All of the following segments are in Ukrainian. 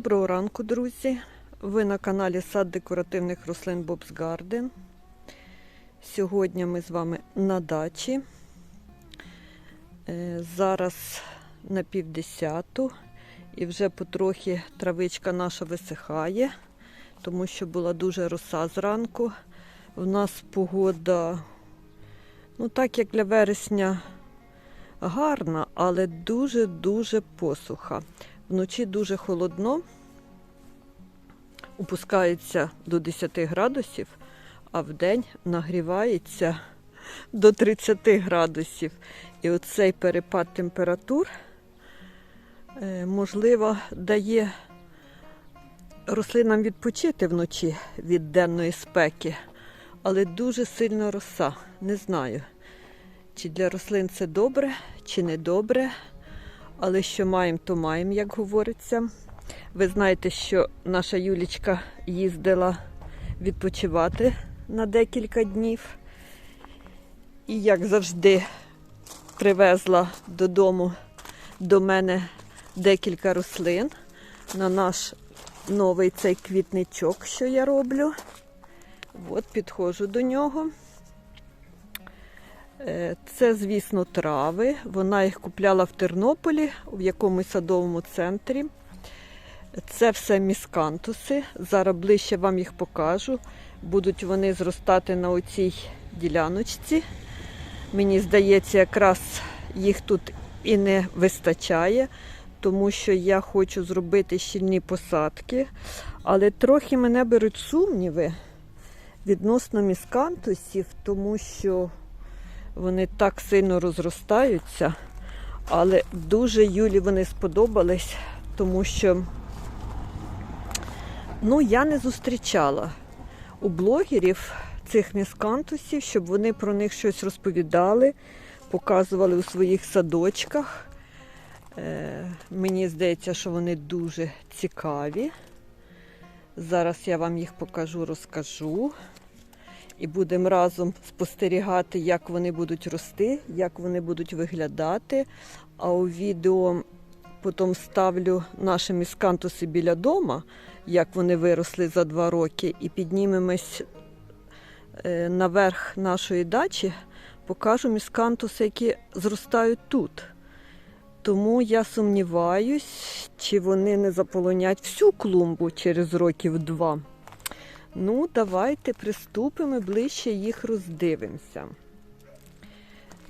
Доброго ранку, друзі! Ви на каналі Сад декоративних рослин Bob's Garden. Сьогодні ми з вами на дачі. Е, Зараз на півдесяту і вже потрохи травичка наша висихає, тому що була дуже роса зранку. У нас погода, ну так як для вересня, гарна, але дуже-дуже посуха. Вночі дуже холодно, опускається до 10 градусів, а вдень нагрівається до 30 градусів. І оцей перепад температур, е, можливо, дає рослинам відпочити вночі від денної спеки, але дуже сильно роса. Не знаю, чи для рослин це добре, чи не добре. Але що маємо, то маємо, як говориться. Ви знаєте, що наша Юлічка їздила відпочивати на декілька днів. І, як завжди, привезла додому до мене декілька рослин на наш новий цей квітничок, що я роблю. От, підходжу до нього. Е, Це, звісно, трави. Вона їх купляла в Тернополі в якомусь садовому центрі. Це все міскантуси. Зараз ближче вам їх покажу. Будуть вони зростати на оцій діляночці. Мені здається, якраз їх тут і не вистачає, тому що я хочу зробити щільні посадки. Але трохи мене беруть сумніви відносно міскантусів, тому що вони так сильно розростаються, але дуже Юлі вони сподобались, тому що ну, я не зустрічала у блогерів цих міскантусів, щоб вони про них щось розповідали, показували у своїх садочках. Е, мені здається, що вони дуже цікаві. Зараз я вам їх покажу, розкажу. І будемо разом спостерігати, як вони будуть рости, як вони будуть виглядати. А у відео потім ставлю наші міскантуси біля дома, як вони виросли за два роки, і піднімемось е, наверх нашої дачі, покажу міскантуси, які зростають тут. Тому я сумніваюсь, чи вони не заполонять всю клумбу через років два. Ну, давайте приступимо ближче їх роздивимося.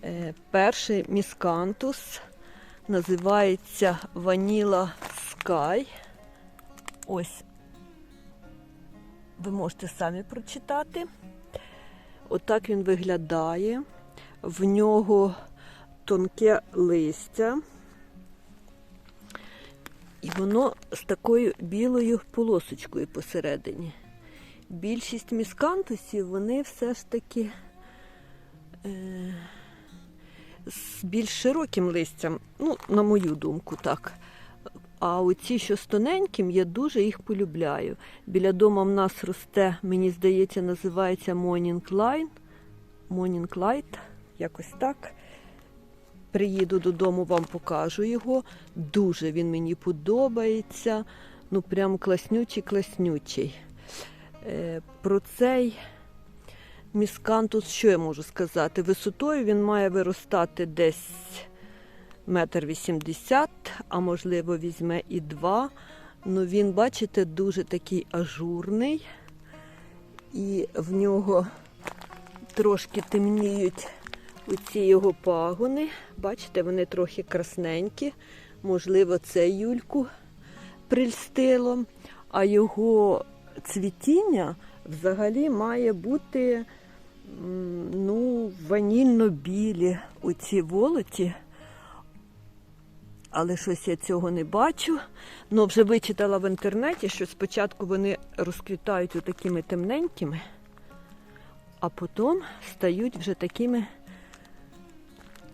Е, перший міскантус називається Ваніла Sky. Ось, ви можете самі прочитати. Отак він виглядає. В нього тонке листя. І воно з такою білою полосочкою посередині. Більшість міскантусів, вони все ж таки е, з більш широким листям, ну, на мою думку, так. А оці, що з тоненьким, я дуже їх полюбляю. Біля дому в нас росте, мені здається, називається Morning Line. Morning Light, якось так. Приїду додому, вам покажу його. Дуже він мені подобається. Ну, прям класнючий-класнючий. Е, Про цей міскантус, що я можу сказати? Висотою він має виростати десь метр вісімдесят, а можливо візьме і два. Ну він, бачите, дуже такий ажурний, і в нього трошки темніють оці його пагони. Бачите, вони трохи красненькі. Можливо, це Юльку прильстило, а його цвітіння взагалі має бути ну, ванільно-білі оці волоті. Але щось я цього не бачу. Ну, вже вичитала в інтернеті, що спочатку вони розквітають отакими темненькими, а потім стають вже такими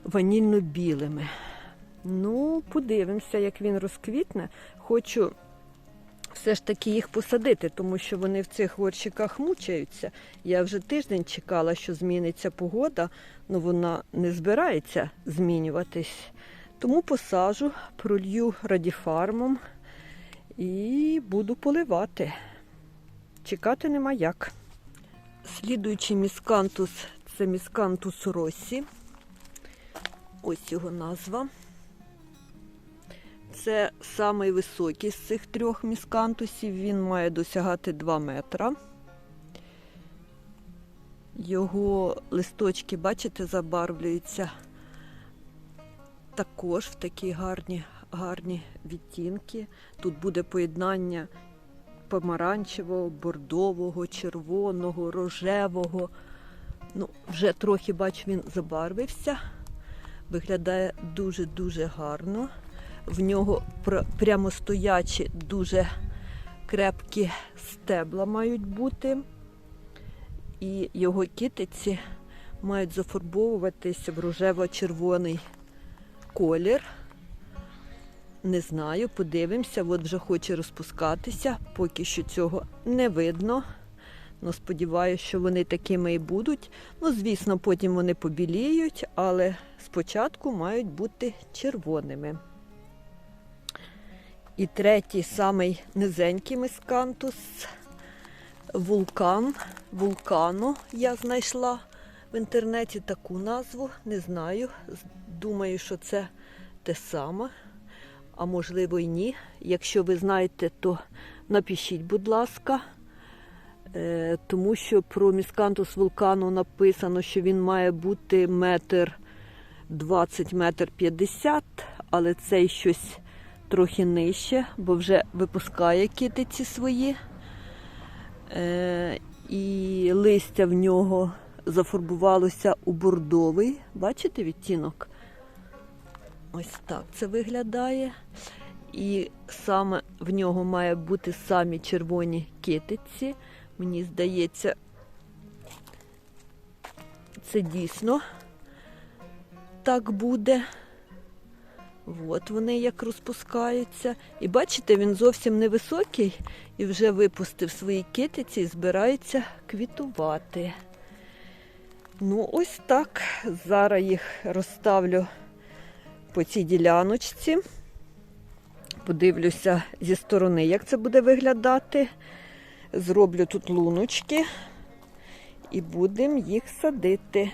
ванільно-білими. Ну, подивимося, як він розквітне. Хочу все ж таки їх посадити, тому що вони в цих горщиках мучаються. Я вже тиждень чекала, що зміниться погода, але вона не збирається змінюватись. Тому посажу, пролью радіфармом І буду поливати. Чекати нема як. Слідуючий міскантус це міскантус Росі. Ось його назва. Це самий високий з цих трьох міскантусів. Він має досягати 2 метра. Його листочки, бачите, забарвлюються також в такі гарні, гарні відтінки. Тут буде поєднання помаранчевого, бордового, червоного, рожевого. Ну, вже трохи, бачу, він забарвився. Виглядає дуже-дуже гарно. В нього пр- прямостоячі, дуже крепкі стебла мають бути. І його китиці мають зафарбовуватися в рожево-червоний колір. Не знаю, подивимося, от вже хоче розпускатися. Поки що цього не видно. Ну, сподіваюся, що вони такими і будуть. Ну, звісно, потім вони побіліють, але спочатку мають бути червоними. І третій, самий низенький мискантус вулкан. Вулкану я знайшла в інтернеті таку назву. Не знаю. Думаю, що це те саме. А можливо і ні. Якщо ви знаєте, то напишіть, будь ласка. Е, Тому що про міскантус вулкану написано, що він має бути метр 20 метр 50, але цей щось трохи нижче, бо вже випускає китиці свої. Е, І листя в нього зафарбувалося у бордовий. Бачите відтінок? Ось так це виглядає. І саме в нього має бути самі червоні китиці. Мені здається, це дійсно так буде. От вони як розпускаються. І бачите, він зовсім невисокий і вже випустив свої китиці і збирається квітувати. Ну, ось так. Зараз їх розставлю по цій діляночці. Подивлюся зі сторони, як це буде виглядати. Зроблю тут луночки і будемо їх садити.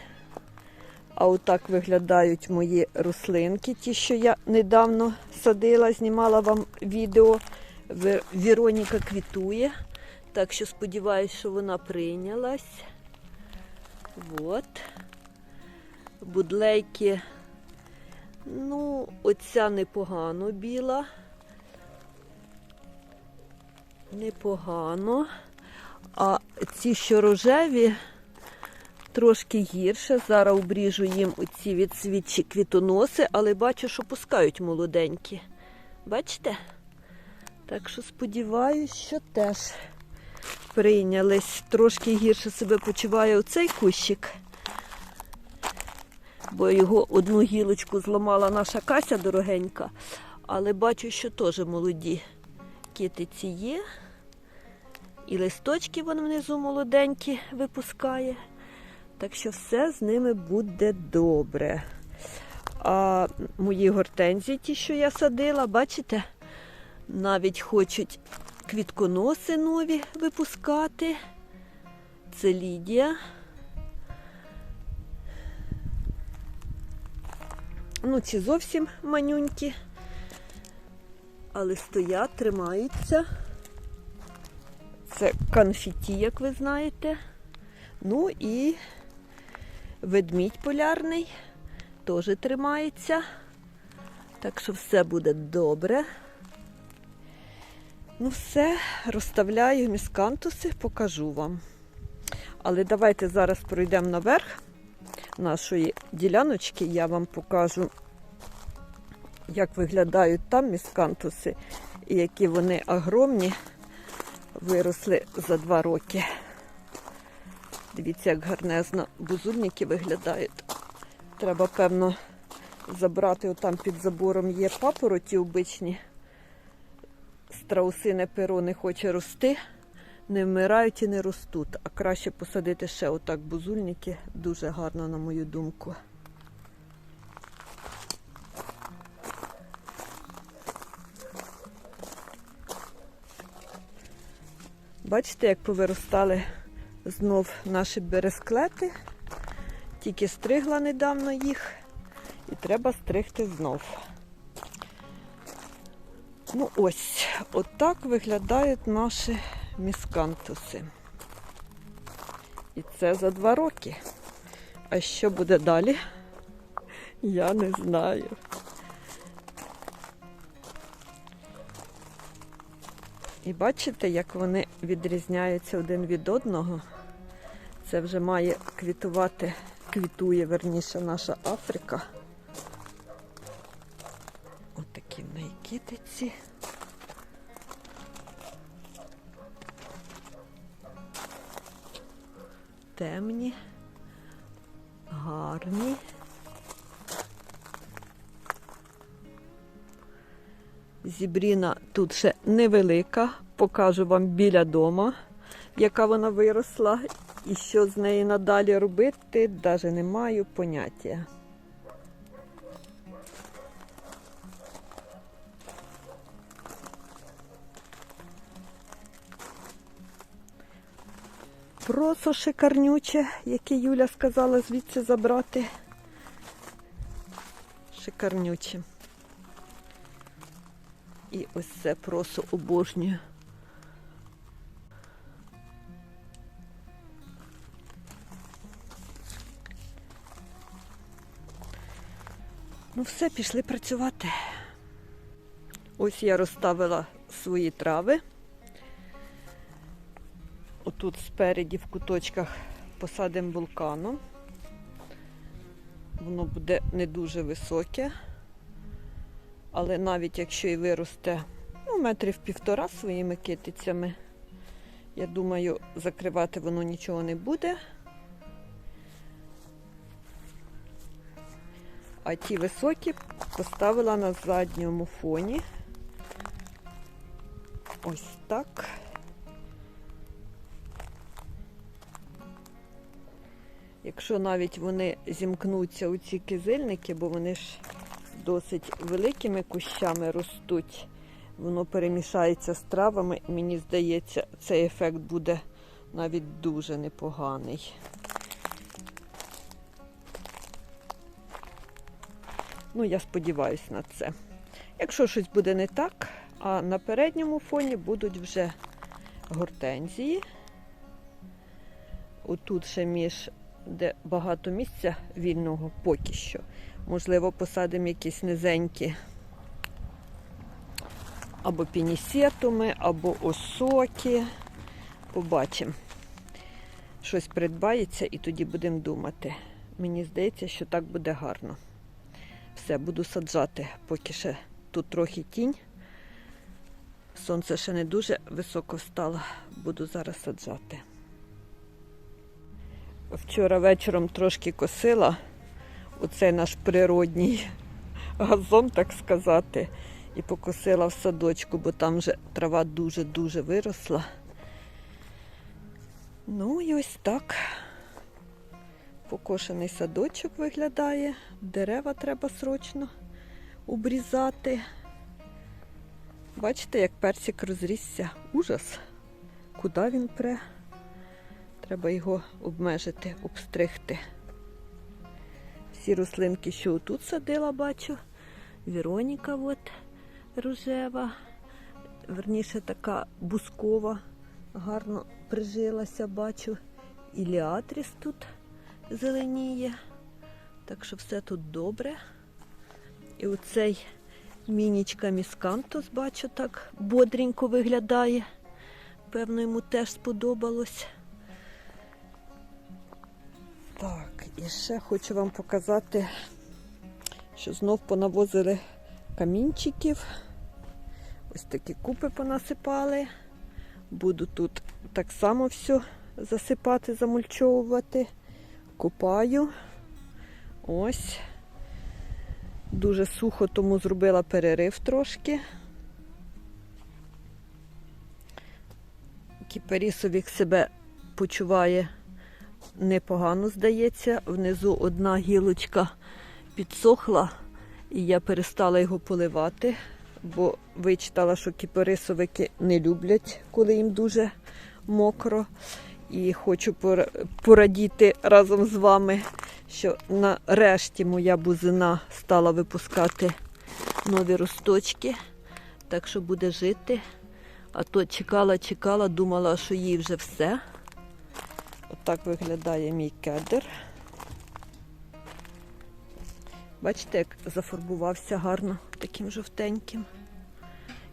А отак виглядають мої рослинки, ті, що я недавно садила, знімала вам відео. Віроніка квітує. Так що сподіваюся, що вона прийнялась. От. Будлейки. Ну, оця непогано біла. Непогано. А ці, що рожеві, трошки гірше. Зараз обріжу їм оці відсвітчі квітоноси, але бачу, що пускають молоденькі. Бачите? Так що сподіваюсь, що теж прийнялись. Трошки гірше себе почуває оцей кущик, бо його одну гілочку зламала наша Кася дорогенька, але бачу, що теж молоді китиці є. І листочки вон внизу молоденькі випускає. Так що все з ними буде добре. А мої гортензії, ті, що я садила, бачите, навіть хочуть квітконоси нові випускати. Це Лідія. Ну, ці зовсім манюнькі, але стоять, тримаються. Це конфеті, як ви знаєте. Ну і ведмідь полярний теж тримається. Так що все буде добре. Ну, все, розставляю міскантуси, покажу вам. Але давайте зараз пройдемо наверх нашої діляночки. Я вам покажу, як виглядають там міскантуси і які вони огромні виросли за два роки. Дивіться, як гарнезно бузульники виглядають. Треба, певно, забрати отам під забором є папороті обичні. Страусине перо не хоче рости, не вмирають і не ростуть. А краще посадити ще отак бузульники. Дуже гарно, на мою думку. Бачите, як повиростали знов наші бересклети. Тільки стригла недавно їх і треба стригти знов. Ну ось, отак виглядають наші міскантуси. І це за два роки. А що буде далі? Я не знаю. І бачите, як вони відрізняються один від одного. Це вже має квітувати, квітує верніше наша Африка. Отакі в неї китиці. Темні, гарні. Зібріна тут ще невелика, покажу вам біля дома, яка вона виросла, і що з нею надалі робити, навіть не маю поняття. Просо шикарнюче, яке Юля сказала звідси забрати. Шикарнюче. І ось це просо обожнюю. Ну все, пішли працювати. Ось я розставила свої трави. Отут спереді в куточках посадимо вулкану. Воно буде не дуже високе. Але навіть якщо і виросте ну, метрів півтора своїми китицями, я думаю, закривати воно нічого не буде. А ті високі поставила на задньому фоні. Ось так. Якщо навіть вони зімкнуться у ці кизильники, бо вони ж досить великими кущами ростуть, воно перемішається з травами, мені здається, цей ефект буде навіть дуже непоганий. Ну, я сподіваюся на це. Якщо щось буде не так, а на передньому фоні будуть вже гортензії. Отут ще між, де багато місця вільного поки що. Можливо, посадимо якісь низенькі або пінісетуми, або осоки. Побачимо. Щось придбається і тоді будемо думати. Мені здається, що так буде гарно. Все, буду саджати, поки ще тут трохи тінь. Сонце ще не дуже високо встало, буду зараз саджати. Вчора вечором трошки косила оцей наш природній газон, так сказати, і покосила в садочку, бо там вже трава дуже-дуже виросла. Ну і ось так. Покошений садочок виглядає, дерева треба срочно обрізати. Бачите, як персик розрісся. Ужас. Куди він пре? Треба його обмежити, обстригти. Всі рослинки, що тут садила, бачу. Віроніка от рожева, верніше така бускова, гарно прижилася, бачу. Іліатріс тут зеленіє. Так що все тут добре. І оцей мінічка міскантус, бачу, так бодренько виглядає. Певно, йому теж сподобалось. І ще хочу вам показати, що знов понавозили камінчиків. Ось такі купи понасипали. Буду тут так само все засипати, замульчовувати. Купаю. Ось. Дуже сухо, тому зробила перерив трошки. Кіперісовік себе почуває непогано, здається. Внизу одна гілочка підсохла, і я перестала його поливати, бо вичитала, що кіперисовики не люблять, коли їм дуже мокро. І хочу порадіти разом з вами, що нарешті моя бузина стала випускати нові росточки. Так що буде жити. А то чекала, чекала, думала, що їй вже все. Отак виглядає мій кедр. Бачите, як зафарбувався гарно таким жовтеньким.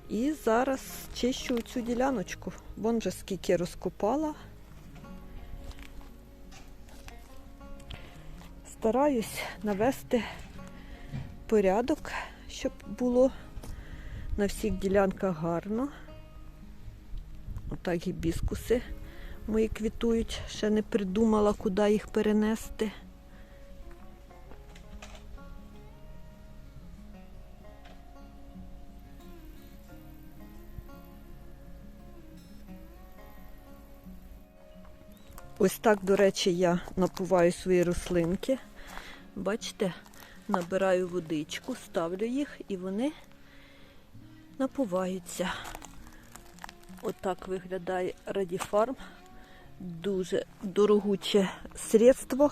І зараз чищу цю діляночку. Вон вже скільки розкопала. Стараюсь навести порядок, щоб було на всіх ділянках гарно. Отак гібіскуси мої квітують. Ще не придумала, куди їх перенести. Ось так, до речі, я напуваю свої рослинки. Бачите, набираю водичку, ставлю їх і вони напуваються. Отак виглядає Радіфарм. Дуже дорогуче средство,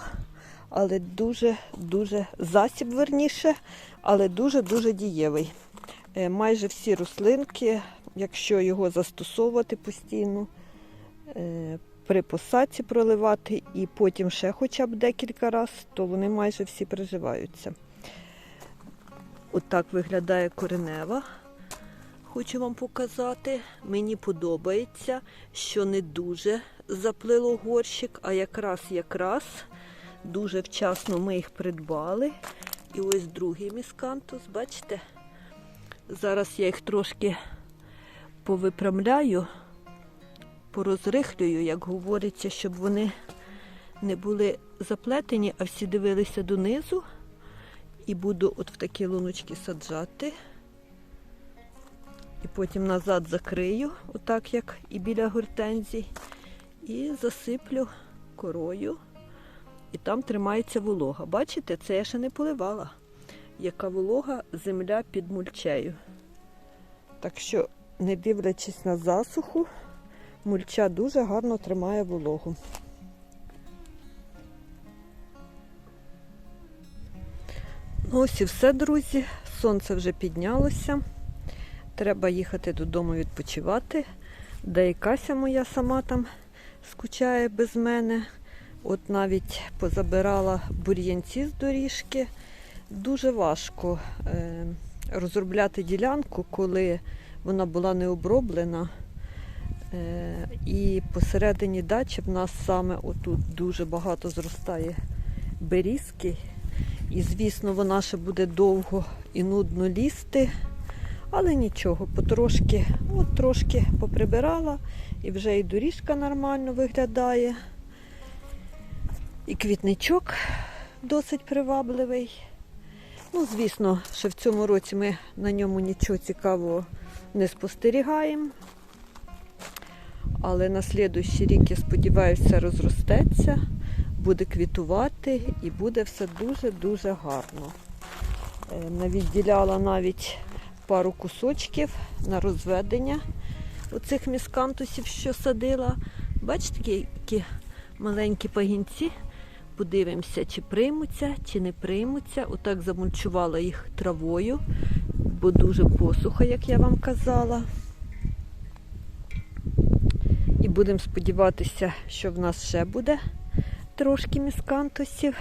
але дуже-дуже засіб верніше, але дуже-дуже дієвий. Е, Майже всі рослинки, якщо його застосовувати постійно, е, при посадці проливати і потім ще хоча б декілька разів, то вони майже всі приживаються. Отак виглядає коренева. Хочу вам показати. Мені подобається, що не дуже заплило горщик, а якраз якраз дуже вчасно ми їх придбали. І ось другий міскантус, бачите? Зараз я їх трошки повипрямляю, порозрихлюю, як говориться, щоб вони не були заплетені, а всі дивилися донизу. І буду от в такі луночки саджати. І потім назад закрию, отак як і біля гортензій, і засиплю корою. І там тримається волога. Бачите, це я ще не поливала. Яка волога земля під мульчею. Так що, не дивлячись на засуху, мульча дуже гарно тримає вологу. Ну, ось і все, друзі. Сонце вже піднялося. Треба їхати додому відпочивати. Де і Кася моя сама там скучає без мене. От навіть позабирала бур'янці з доріжки. Дуже важко е, розробляти ділянку, коли вона була не оброблена. Е, і посередині дачі в нас саме отут дуже багато зростає берізки. І, звісно, вона ще буде довго і нудно лізти. Але нічого, потрошки, от трошки поприбирала, і вже і доріжка нормально виглядає. І квітничок досить привабливий. Ну, звісно, що в цьому році ми на ньому нічого цікавого не спостерігаємо. Але на слідуючий рік, я сподіваюся, розростеться, буде квітувати і буде все дуже-дуже гарно. Е, Навідділяла навіть пару кусочків на розведення оцих міскантусів, що садила. Бачите, які маленькі пагінці. Подивимося, чи приймуться, чи не приймуться. Отак замульчувала їх травою, бо дуже посуха, як я вам казала. І будемо сподіватися, що в нас ще буде трошки міскантусів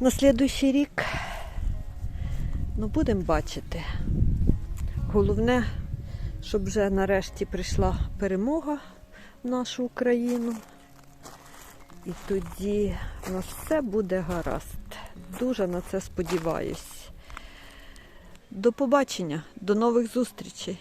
на слідуючий рік. Ну, будемо бачити. Головне, щоб вже нарешті прийшла перемога в нашу Україну. І тоді у нас все буде гаразд. Дуже на це сподіваюсь. До побачення, до нових зустрічей.